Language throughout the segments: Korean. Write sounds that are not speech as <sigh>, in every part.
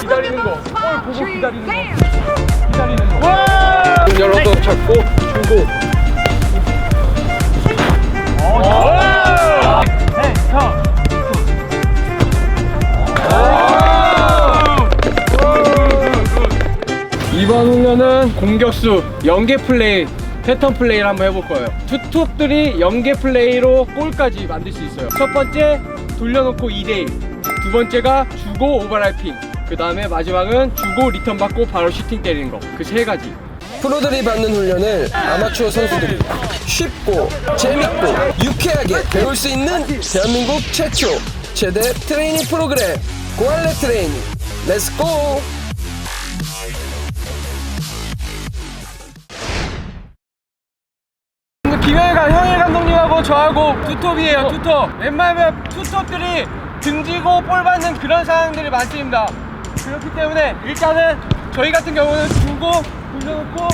기다리는 거. 기다리는 거. 문 열어서 잡고 주고. 이번 훈련은 공격수 연계 플레이 패턴 플레이를 한번 해볼 거예요. 투톱들이 연계 플레이로 골까지 만들 수 있어요. 첫 번째 돌려놓고 2대1 두 번째가 주고 오버라이핑. 그 다음에 마지막은 주고 리턴 받고 바로 슈팅 때리는 거. 그 세 가지. 프로들이 받는 훈련을 아마추어 선수들이 쉽고 재밌고 유쾌하게 배울 수 있는 대한민국 최초 최대 트레이닝 프로그램 고알레 트레이닝. 렛츠고! 김영일가 형일 감독님하고 저하고 투톱이에요 투톱 웬만하면 투톱들이 등지고 볼 받는 그런 상황들이 많습니다. 그렇기 때문에 일단은 저희 같은 경우는 주고 돌려놓고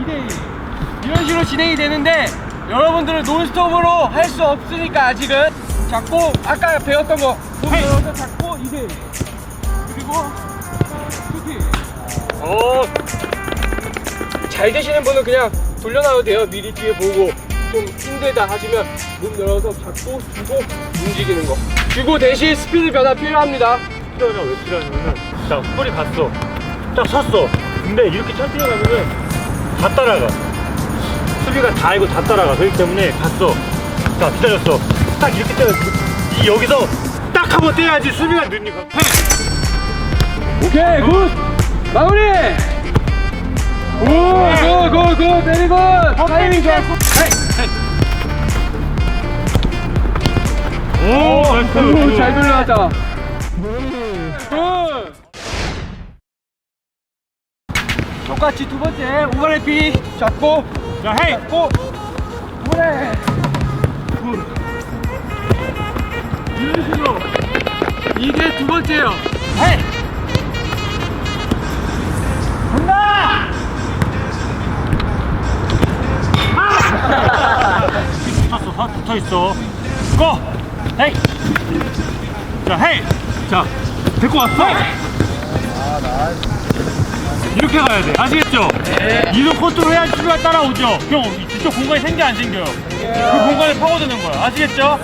2대1 이런 식으로 진행이 되는데 여러분들은 논스톱으로 할 수 없으니까 아직은. 잡고 아까 배웠던 거몸 열어서 잡고 2대1 그리고 슈팅 어, 잘 되시는 분은 그냥 돌려놔도 돼요. 미리 뒤에 보고 좀 힘들다 하시면 문 열어서 잡고 주고 움직이는 거. 주고 대신 스피드 변화 필요합니다. 필요하냐 왜 필요하냐면은 자 골이 갔어. 딱 섰어. 근데 이렇게 천천히 가면은 다 따라가. 수비가 다 알고 다 따라가. 그렇기 때문에 갔어. 자 기다렸어. 딱 이렇게 때려. 이 여기서 딱 한번 떼야지 수비가 느니까 오케이 굿! 마무리. 오굿굿굿. 베리 굿 타이밍 좋았어. 오 오, 잘 돌려놨다. 굿. 똑같이 두 번째 오버래피 잡고. 자 헤이 잡고. 그래 굿 이런 식으로 이게 두 번째예요 헤이. <laughs> 붙었어 서 붙어 있어. 고 헤이. 자 헤이. 자 데리고 왔어? 이렇게 가야 돼. 아시겠죠? 이런 컨트롤 해야 수비가 따라오죠? 형 이쪽 공간이 생겨 안 생겨요? 그 공간에 파고드는 거야. 아시겠죠?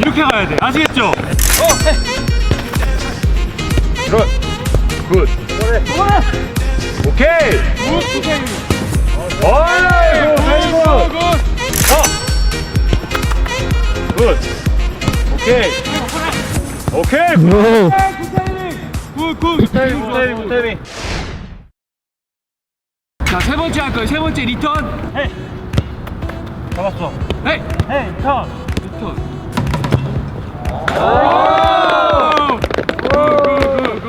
이렇게 가야 돼. 아시겠죠? 굿 오케이 어이구 good 어. 굿 오케이 오케이 굿굿 굿 타이밍 굿 타이밍 굿 타이밍 자 세 번째 할 거예요 세 번째 리턴 헤이 잡았어 헤이 헤이 턴 리턴 오! 굿굿굿굿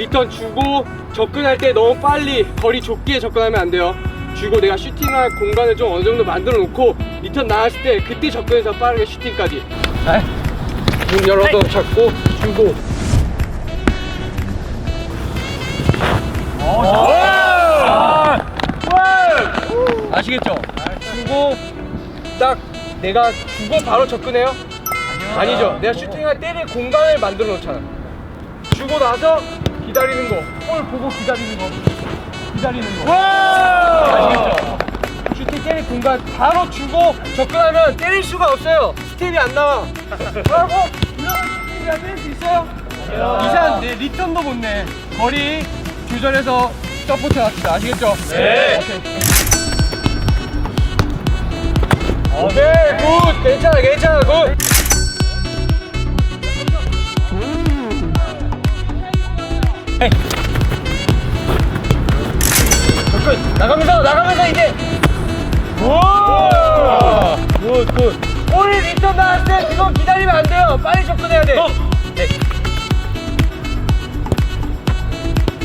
리턴 주고 접근할 때 너무 빨리 거리 좁게 접근하면 안 돼요. 주고 내가 슈팅할 공간을 좀 어느 정도 만들어 놓고 리턴 나왔을 때 그때 접근해서 빠르게 슈팅까지. 문 열어서 잡고 주고. 아시겠죠? 주고 딱 내가 주고 바로 접근해요? 아니죠. 내가 슈팅할 때릴 공간을 만들어 놓잖아. 주고 나서 기다리는 거. 골 보고 기다리는 거. 기다리는 거. 아시겠죠? 슈팅 때릴 공간 바로 주고 접근하면 때릴 수가 없어요. 스텝이 안 나와. 그리고 이런 슈팅이 안 때릴 수 있어요? 이상 내 리턴도 못 내. 거리 조절해서 서포트 합시다. 아시겠죠? 네. 오케이. 오케이 굿 괜찮아 괜찮아 굿 접근 나가면서 나가면서 이제. 굿굿. 오늘 리턴 나왔을 때 그거 기다리면 안 돼요. 빨리 접근해야 돼. 어. 네.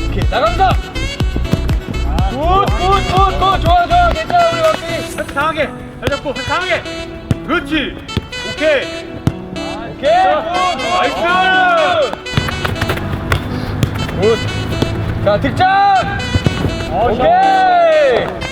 오케이 나가면서. 굿굿굿굿. 좋아 좋아. 괜찮아 우리 왕비 강하게. 잘 잡고 강하게. 그렇지. 오케이. 오케이. 굿 나이스 자 득점! 오케이!